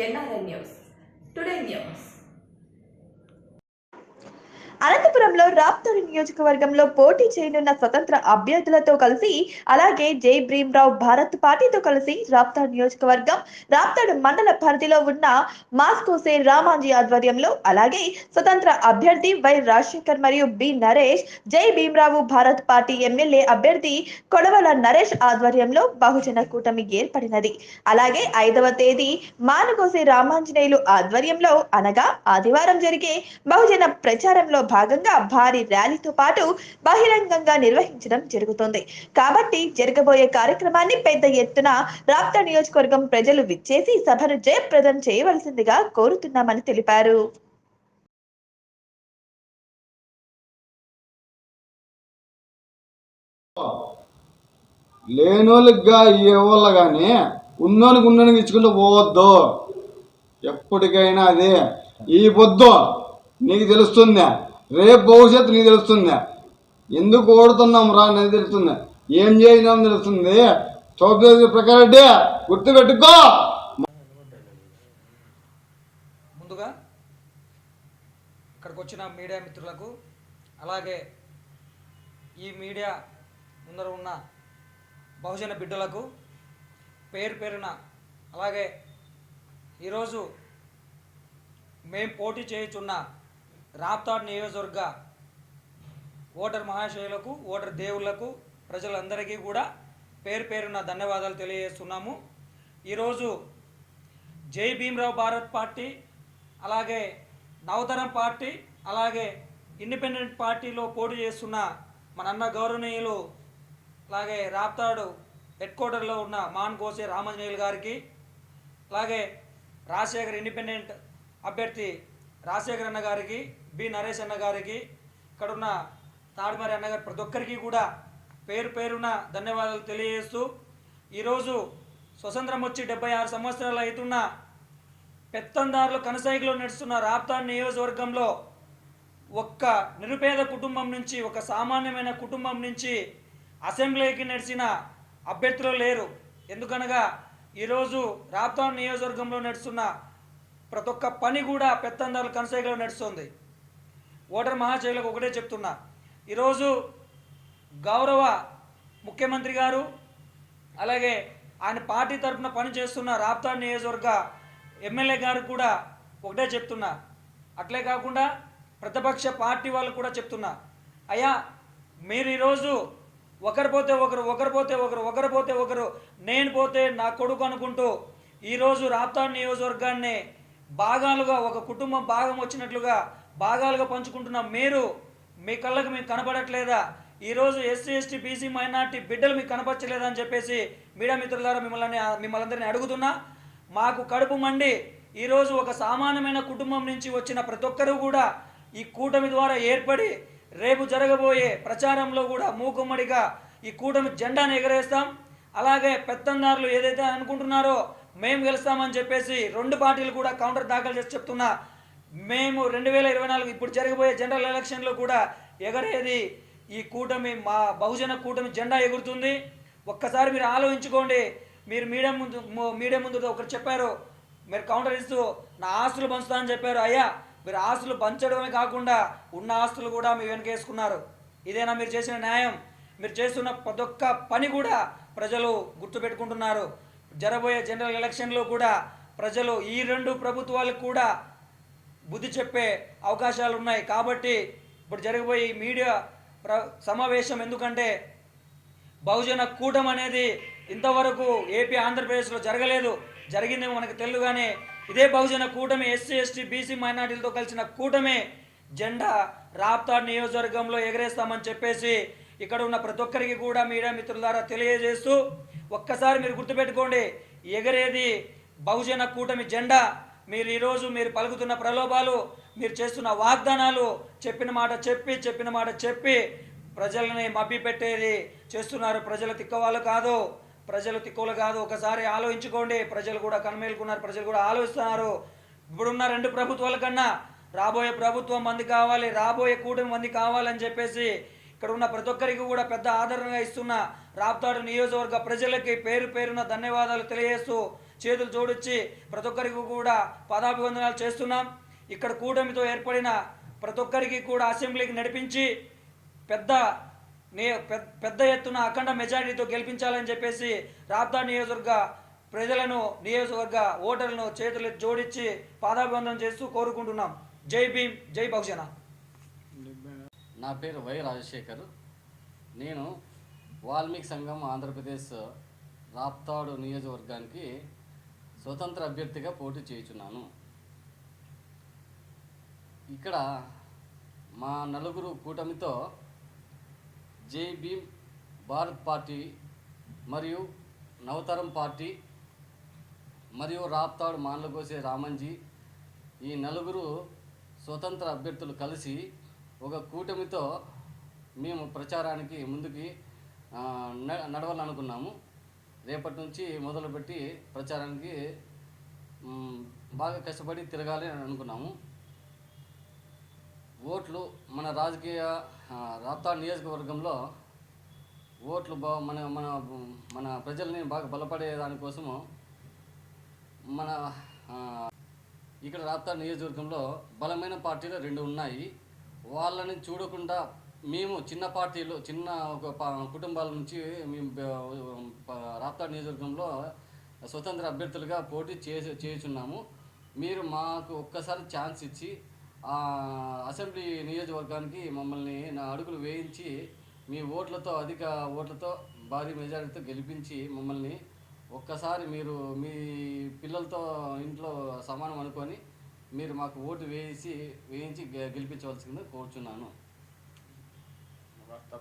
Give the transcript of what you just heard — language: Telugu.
Vienna the News. Today News. అనంతపురంలో రాప్తాడు నియోజకవర్గంలో పోటీ చేయనున్న స్వతంత్ర అభ్యర్థులతో కలిసి అలాగే జై భీమ్రావు భారత్ పార్టీతో కలిసి రాప్తాడు నియోజకవర్గం రాప్తాడు మండల పరిధిలో ఉన్న మాస్కోసే రామాంజీ ఆధ్వర్యంలో అలాగే స్వతంత్ర అభ్యర్థి వై రాజశేఖర్ మరియు బి నరేష్ జై భీమ్రావు భారత్ పార్టీ ఎమ్మెల్యే అభ్యర్థి కొడవల నరేష్ ఆధ్వర్యంలో బహుజన కూటమి ఏర్పడినది. అలాగే ఐదవ తేదీ మానుకోసే రామాంజనేయులు ఆధ్వర్యంలో అనగా ఆదివారం జరిగే బహుజన ప్రచారంలో భాగంగా భారీ ర్యాలీతో పాటు బహిరంగంగా నిర్వహించడం జరుగుతుంది. కాబట్టి జరగబోయే కార్యక్రమాన్ని పెద్ద ఎత్తున రాప్తా నియోజకవర్గం ప్రజలు విచ్చేసి సభను జయప్రదం చేయవలసిందిగా కోరుతున్నామని తెలిపారు. లేనోళ్ళకి ఇవ్వాల కానీ ఉన్నోనికి ఉన్నోనికి ఇచ్చుకుంటూ పోవద్దు. ఎప్పటికైనా అదే. ఈ పొద్దు నీకు తెలుస్తుంది. రేపు భవిష్యత్తు నీకు తెలుస్తుంది. ఎందుకు ఓడుతున్నాం రా అనేది తెలుస్తుంది. ఏం చేసినాం తెలుస్తుంది. చౌదరి ప్రకారం గుర్తుపెట్టుకో. ముందుగా ఇక్కడికి వచ్చిన మీడియా మిత్రులకు అలాగే ఈ మీడియా ముందర ఉన్న బహుజన బిడ్డలకు పేరు పేరున అలాగే ఈరోజు మేము పోటీ చేయుచున్న రాప్తాడ్ నియోజకవర్గ ఓటర్ మహాశయులకు ఓటర్ దేవుళ్ళకు ప్రజలందరికీ కూడా పేరు పేరున ధన్యవాదాలు తెలియజేస్తున్నాము. ఈరోజు జై భీమ్రావు భారత్ పార్టీ అలాగే నవతరం పార్టీ అలాగే ఇండిపెండెంట్ పార్టీలో పోటీ చేస్తున్న మన అన్న గౌరవనీయులు అలాగే రాప్తాడు హెడ్ క్వార్టర్లో ఉన్న మాన్ కోసే రామాంజనేయులు గారికి అలాగే రాజశేఖర్ ఇండిపెండెంట్ అభ్యర్థి రాజశేఖర్ అన్న గారికి బి నరేష్ అన్న గారికి ఇక్కడ ఉన్న తాడిమారి అన్నగారు ప్రతి ఒక్కరికి కూడా పేరు పేరున ధన్యవాదాలు తెలియజేస్తూ ఈరోజు స్వతంత్రం వచ్చి డెబ్బై ఆరు సంవత్సరాలు అవుతున్న పెత్తందారులు కనసాగిలో నడుస్తున్న రాప్తాన్ నియోజకవర్గంలో ఒక్క నిరుపేద కుటుంబం నుంచి ఒక సామాన్యమైన కుటుంబం నుంచి అసెంబ్లీకి నడిచిన అభ్యర్థులు లేరు. ఎందుకనగా ఈరోజు రాప్తాన్ నియోజకవర్గంలో నడుస్తున్న ప్రతి ఒక్క పని కూడా పెత్తందారులు కనసాగిలో నడుస్తుంది. ఓటర్ మహాశైలకు ఒకటే చెప్తున్నా. ఈరోజు గౌరవ ముఖ్యమంత్రి గారు అలాగే ఆయన పార్టీ తరఫున పనిచేస్తున్న రాప్తా నియోజకవర్గ ఎమ్మెల్యే గారు కూడా ఒకటే చెప్తున్నా. అట్లే కాకుండా ప్రతిపక్ష పార్టీ వాళ్ళు కూడా చెప్తున్నా. అయ్యా మీరు ఈరోజు ఒకరు పోతే ఒకరు ఒకరు పోతే ఒకరు ఒకరు పోతే ఒకరు నేను పోతే నా కొడుకు అనుకుంటూ ఈరోజు రాప్తా నియోజకవర్గాన్ని భాగాలుగా ఒక కుటుంబం భాగం వచ్చినట్లుగా భాగాలుగా పంచుకుంటున్న మీరు మీ కళ్ళకు మీకు కనపడట్లేదా ఈరోజు ఎస్సీ ఎస్టీ బీసీ మైనార్టీ బిడ్డలు మీకు కనపరచలేదా అని చెప్పేసి మీడియా మిత్రులారా మిమ్మల్ని మిమ్మల్ని అందరినీ అడుగుతున్నా. మాకు కడుపు మండి ఈరోజు ఒక సామాన్యమైన కుటుంబం నుంచి వచ్చిన ప్రతి ఒక్కరూ కూడా ఈ కూటమి ద్వారా ఏర్పడి రేపు జరగబోయే ప్రచారంలో కూడా మూకుమ్మడిగా ఈ కూటమి జెండాను ఎగరేస్తాం. అలాగే పెత్తందారులు ఏదైతే అనుకుంటున్నారో మేము గెలుస్తామని చెప్పేసి రెండు పార్టీలు కూడా కౌంటర్ దాఖలు చేసి చెప్తున్నా. మేము రెండు వేల ఇరవై నాలుగు ఇప్పుడు జరగబోయే జనరల్ ఎలక్షన్లో కూడా ఎగరేది ఈ కూటమి మా బహుజన కూటమి జెండా ఎగురుతుంది. ఒక్కసారి మీరు ఆలోచించుకోండి. మీరు మీడియా ముందు మీడియం మీడియా ముందు ఒకరు చెప్పారు. మీరు కౌంటర్ ఇస్తూ నా ఆస్తులు పంచుతా అని చెప్పారు. అయ్యా మీరు ఆస్తులు పంచడమే కాకుండా ఉన్న ఆస్తులు కూడా మీ వెనకేసుకున్నారు ఇదేనా మీరు చేసిన న్యాయం? మీరు చేస్తున్న ప్రతి ఒక్క పని కూడా ప్రజలు గుర్తుపెట్టుకుంటున్నారు. జరబోయే జనరల్ ఎలక్షన్లో కూడా ప్రజలు ఈ రెండు ప్రభుత్వాలకు కూడా బుద్ధి చెప్పే అవకాశాలు ఉన్నాయి కాబట్టి ఇప్పుడు జరగబోయే మీడియా ప్ర సమావేశం ఎందుకంటే బహుజన కూటం అనేది ఇంతవరకు ఏపీ ఆంధ్రప్రదేశ్లో జరగలేదు. జరిగింది మనకు తెలుసు కానీ ఇదే బహుజన కూటమి ఎస్సీ ఎస్టీ బీసీ మైనార్టీలతో కలిసిన కూటమి జెండా రాప్తాడ్ నియోజకవర్గంలో ఎగరేస్తామని చెప్పేసి ఇక్కడ ఉన్న ప్రతి ఒక్కరికి కూడా మీడియా మిత్రుల ద్వారా తెలియజేస్తూ ఒక్కసారి మీరు గుర్తుపెట్టుకోండి ఎగరేది బహుజన కూటమి జెండా. మీరు ఈరోజు మీరు పలుకుతున్న ప్రలోభాలు మీరు చేస్తున్న వాగ్దానాలు చెప్పిన మాట చెప్పి చెప్పిన మాట చెప్పి ప్రజల్ని మబ్బి పెట్టేది చేస్తున్నారు. ప్రజలు తిక్కవాళ్ళు కాదు. ప్రజలు తిక్కువలు కాదు. ఒకసారి ఆలోచించుకోండి. ప్రజలు కూడా కనుమేలుకున్నారు. ప్రజలు కూడా ఆలోచిస్తున్నారు. ఇప్పుడున్న రెండు ప్రభుత్వాల కన్నా రాబోయే ప్రభుత్వం మంది కావాలి రాబోయే కూటమి మంది కావాలని చెప్పేసి ఇక్కడ ఉన్న ప్రతి ఒక్కరికి కూడా పెద్ద ఆదరణగా ఇస్తున్న రాప్తాడు నియోజకవర్గ ప్రజలకి పేరు పేరున ధన్యవాదాలు తెలియజేస్తూ చేతులు జోడించి ప్రతి ఒక్కరికి కూడా పాదాభివందనాలు చేస్తున్నాం. ఇక్కడ కూటమితో ఏర్పడిన ప్రతి ఒక్కరికి కూడా అసెంబ్లీకి నడిపించి పెద్ద నే పెద్ద- ఎత్తున అఖండ మెజారిటీతో గెలిపించాలని చెప్పేసి రాప్తా నియోజకవర్గ ప్రజలను నియోజకవర్గ ఓటర్లను చేతులు జోడించి పాదాభివందనం చేస్తూ కోరుకుంటున్నాం. జై భీమ్ జై బహుజన. నా పేరు వై రాజశేఖర్. నేను వాల్మీకి సంఘం ఆంధ్రప్రదేశ్ రాప్తాడు నియోజకవర్గానికి స్వతంత్ర అభ్యర్థిగా పోటీ చేయుచున్నాను. ఇక్కడ మా నలుగురు కూటమితో జై భీమ్ భారత్ పార్టీ మరియు నవతరం పార్టీ మరియు రాప్తాడు మాన్లగోసే రామంజీ ఈ నలుగురు స్వతంత్ర అభ్యర్థులు కలిసి ఒక కూటమితో మేము ప్రచారానికి ముందుకి నడవాలనుకున్నాము. రేపటి నుంచి మొదలుపెట్టి ప్రచారానికి బాగా కష్టపడి తిరగాలి అని అనుకున్నాము. ఓట్లు మన రాజకీయ రాప్తా నియోజకవర్గంలో ఓట్లు బా మన మన మన ప్రజల్ని బాగా బలపడే దానికోసము మన ఇక్కడ రాప్తా నియోజకవర్గంలో బలమైన పార్టీలు రెండు ఉన్నాయి. వాళ్ళని చూడకుండా మేము చిన్న పార్టీలు చిన్న ఒక కుటుంబాల నుంచి మేము బ- రాప్తా నియోజకవర్గంలో స్వతంత్ర అభ్యర్థులుగా పోటీ చేసి చేయుచున్నాము. మీరు మాకు ఒక్కసారి ఛాన్స్ ఇచ్చి అసెంబ్లీ నియోజకవర్గానికి మమ్మల్ని నా అడుగులు వేయించి మీ ఓట్లతో అధిక ఓట్లతో భారీ మెజారిటీతో గెలిపించి మమ్మల్ని ఒక్కసారి మీరు మీ పిల్లలతో ఇంట్లో సమానం అనుకొని మీరు మాకు ఓటు వేసి వేయించి గె- గెలిపించవలసిందిగా కోరుచున్నాను. たっぷり。